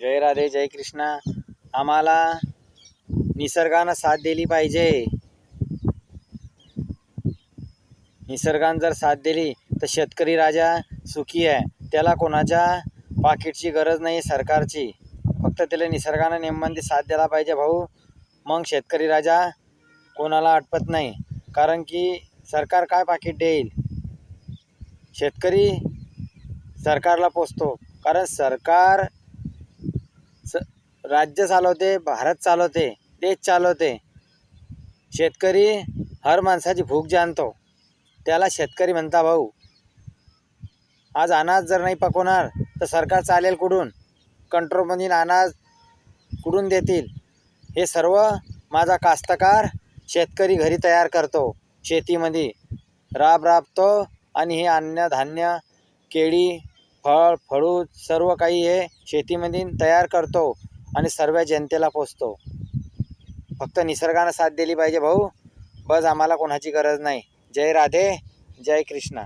जय राधे जय कृष्णा. आम्हाला निसर्गानं साथ दिली पाहिजे. निसर्गानं जर साथ दिली तर शेतकरी राजा सुखी आहे. त्याला कोणाच्या पाकिटची गरज नाही सरकारची. फक्त त्याला निसर्गानं नेमबंदी साथ द्यायला पाहिजे भाऊ. मग शेतकरी राजा कोणाला अटपत नाही. कारण की सरकार काय पाकिट देईल? शेतकरी सरकारला पोचतो कारण सरकार स राज्य चालवते भारत चालवते देश चालवते. शेतकरी हर माणसाची भूक जाणतो. त्याला शेतकरी म्हणता भाऊ. आज अनाज जर नाही पकवणार तर सरकार चालेल कुठून? कंट्रोलमधील अनाज कुठून देतील? हे सर्व माझा कास्तकार शेतकरी घरी तयार करतो. शेतीमध्ये राब राबतो आणि हे अन्नधान्य केळी फळ फळू सर्व काही हे शेतीमध्ये तयार करतो आणि सर्व जनतेला पोचतो फक्त निसर्गानं साथ दिली पाहिजे भाऊ. बस आम्हाला कोणाची गरज नाही. जय राधे जय कृष्णा.